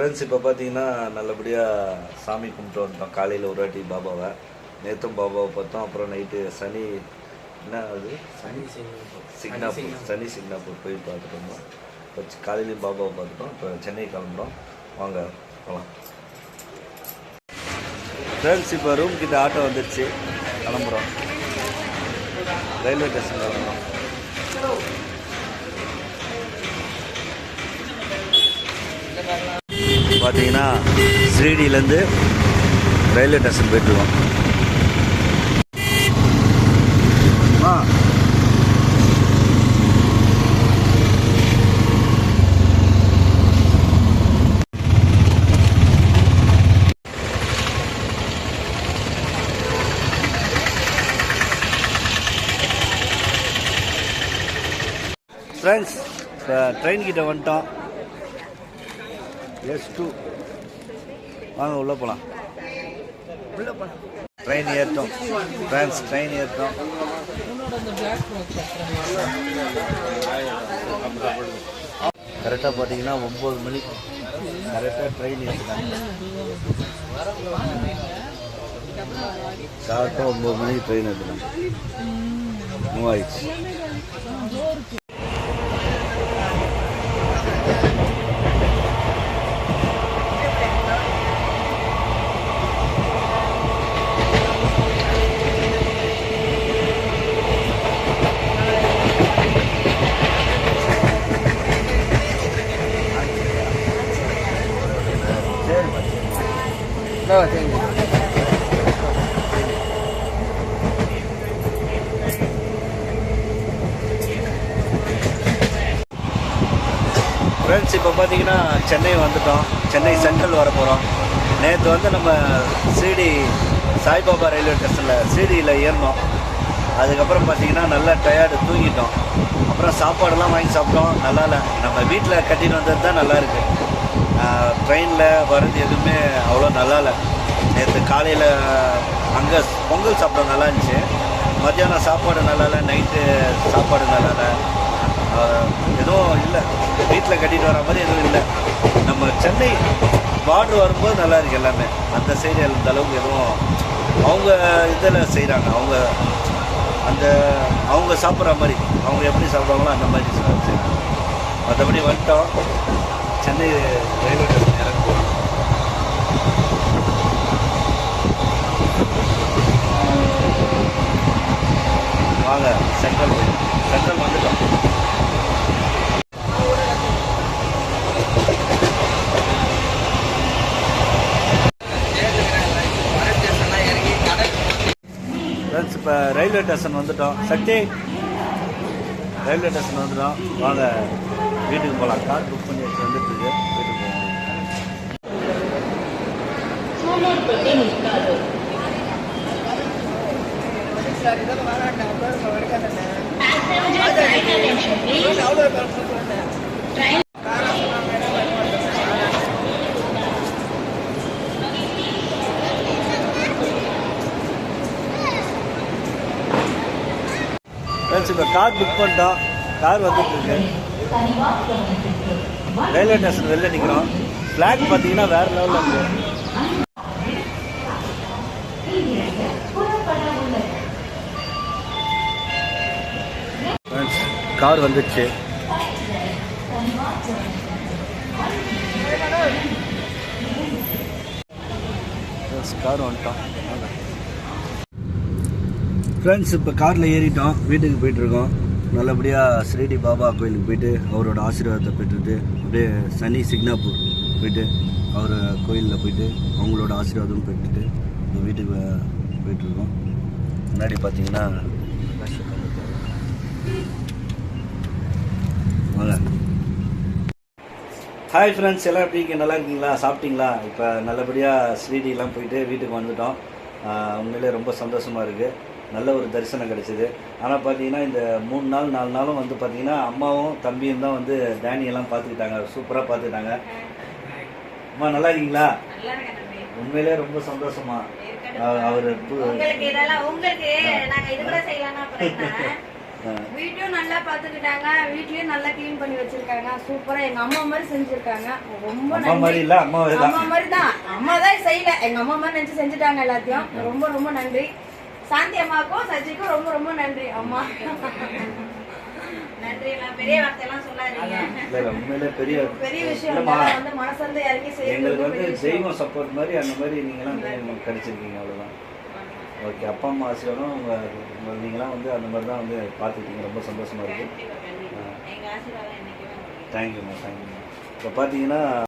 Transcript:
Friends இப்போ பார்த்தீங்கன்னா நல்லபடியாக சாமி கும்பிட்டு வந்துட்டோம். காலையில் ஒரு வாட்டி பாபாவை. நேற்றும் பாபாவை பார்த்தோம். அப்புறம் நைட்டு சனி என்ன அது? சனி சிக்னாப்பூர் சனி சிக்னாப்பூர் போய் பார்த்துட்டு வந்தோம். இப்போ காலையிலையும் பாபாவை பார்த்துட்டோம். இப்போ சென்னை கிளம்புறோம். வாங்க போகலாம் ஃப்ரெண்ட்ஸ் இப்போ ரூம் கிட்ட ஆட்டோ வந்துடுச்சு கிளம்புறோம். ரயில்வே ஸ்டேஷன் கிளம்புறோம் பார்த்தீங்கன்னா ஸ்ரீடியிலேருந்து ரயில்வே ஸ்டேஷன் போயிட்டுருக்கோம். ஃப்ரெண்ட்ஸ் இப்போ ட்ரெயின் கிட்ட வந்துட்டோம். S two. வாங்க உள்ளே போகலாம் ட்ரெயின் ஏற்றோம் ட்ரான்ஸ் ட்ரெயின் ஏற்றோம் கரெக்டாக பார்த்தீங்கன்னா ஒம்பது மணிக்கு கரெக்டாக ட்ரெயின் ஏற்றுறாங்க கரெக்டாக ஒம்பது மணிக்கு ட்ரெயின் ஏற்றுறாங்க மூவ் ஃப்ரெண்ட்ஸ் இப்போ பார்த்தீங்கன்னா சென்னை வந்துட்டோம். சென்னை சென்ட்ரல் வர போகிறோம் நேற்று வந்து நம்ம சிடி சாய்பாபா ரயில்வே ஸ்டேஷனில் சிடியில் ஏறினோம். அதுக்கப்புறம் பார்த்தீங்கன்னா நல்லா டயர்டு தூங்கிட்டோம். அப்புறம் சாப்பாடெல்லாம் வாங்கி சாப்பிட்டோம். நல்லா இல்லை. நம்ம வீட்டில் கட்டிட்டு வந்தது தான் நல்லாயிருக்கு ட்ரெயினில் வர்றது எதுவுமே அவ்வளோ நல்லா இல்லை நேற்று காலையில் அங்கே பொங்கல் சாப்பிட நல்லா இருந்துச்சு. மத்தியானம் சாப்பாடு நல்லா இல்லை நைட்டு சாப்பாடு நல்லா இல்லை எதுவும் இல்லை. வீட்டில் கட்டிட்டு வர மாதிரி எதுவும் இல்லை. நம்ம சென்னை பார்டர் வரும்போது நல்லா இருக்கு எல்லாமே. அந்த சைடு அந்த அளவுக்கு எதுவும் அவங்க இதில் செய்கிறாங்க அவங்க அந்த அவங்க சாப்பிட்ற மாதிரி. அவங்க எப்படி சாப்பிட்றாங்களோ அந்த மாதிரி செய்கிறாங்க மற்றபடி வந்துட்டோம். சென்னை ரயில்வே ஸ்டேஷன் இறங்குவோம் வாங்க சென்ட்ரல் சென்ட்ரல் வந்துட்டோம். இப்போ ரயில்வே ஸ்டேஷன் வந்துட்டோம். சக்தி ரயில்வே ஸ்டேஷன் வந்துட்டோம். வாங்க. வீட்டுக்கு போகலாம். கார் புக் பண்ணி எடுத்து வந்துட்டு இருக்கு. வீட்டுக்கு போகலாம். ஃப்ரெண்ட்ஸ் இப்போ கார் புக் பண்ணிட்டோம். கார் வந்துட்டு இருக்கு. ரயில்வே ஸ்டேஷன் வெளில நிற்கிறோம் ஃப்ளாக் பார்த்தீங்கன்னா வேறு லெவலில் இருக்கு. கார் வந்துடுச்சு கார் வந்துட்டோம். ஃப்ரெண்ட்ஸ் இப்போ காரில் ஏறிட்டோம். வீட்டுக்கு போயிட்டுருக்கோம் நல்லபடியாக ஸ்ரீடி பாபா கோயிலுக்கு போயிட்டு அவரோட ஆசீர்வாதத்தை பெற்றுட்டு அப்படியே சனி சிக்னாப்பூர் போயிட்டு அவர் கோயிலில் போயிட்டு அவங்களோட ஆசீர்வாதம் பெற்றுட்டு வீட்டுக்கு போயிட்டுருக்கோம். முன்னாடி பார்த்தீங்கன்னா ஹாய் ஃப்ரெண்ட்ஸ் எல்லாம் எப்படி இங்கே நல்லா இருக்கீங்களா? சாப்பிட்டீங்களா? இப்போ நல்லபடியாக ஸ்ரீடிலாம் போயிட்டு வீட்டுக்கு வந்துட்டோம். உண்மையிலே ரொம்ப சந்தோஷமாக இருக்குது நல்ல ஒரு தரிசனம் கிடைச்சிது. ஆனால் பார்த்தீங்கன்னா இந்த மூணு நாள் நாலு நாளும் வந்து பார்த்தீங்கன்னா அம்மாவும் தம்பியும் தான் வந்து டேனியெல்லாம் பார்த்துக்கிட்டாங்க சூப்பராக பார்த்துக்கிட்டாங்க அம்மா நல்லா இருக்கீங்களா. உண்மையிலே ரொம்ப சந்தோஷமா. அவர். வீட்டையும் நல்லா பாத்துக்கிட்டாங்க. வீட்லயும் நல்லா க்ளீன் பண்ணி வச்சிருக்காங்க. சூப்பரா எங்க அம்மா மாதிரி செஞ்சிருக்காங்க. ரொம்ப அம்மா மாதிரி இல்ல அம்மா மாதிரி தான் அம்மா தான் செய்யல. எங்க அம்மா மாதிரி நினைச்சு செஞ்சுட்டாங்க எல்லாத்தையும். ரொம்ப ரொம்ப நன்றி. சாந்தி அம்மாவுக்கும் சச்சிக்கும் ரொம்ப ரொம்ப நன்றி அம்மா. எங்களுக்கு வந்து. தெய்வம் சப்போர்ட் மாதிரி அந்த மாதிரி நீங்களாம் கிடைச்சிருக்கீங்க அவ்வளோதான் ஓகே அப்பா அம்மா ஆசீர்வாதம் உங்கள் நீங்களாம் வந்து அந்த மாதிரி தான் வந்து பார்த்துக்கிட்டீங்க. ரொம்ப சந்தோஷமா இருக்கு. கண்டிப்பா, கண்டிப்பா. எங்க ஆசீர்வாதம் என்னைக்குமே உங்களுக்கு. தேங்க்யூம்மா தேங்க்யூம்மா இப்போ பார்த்தீங்கன்னா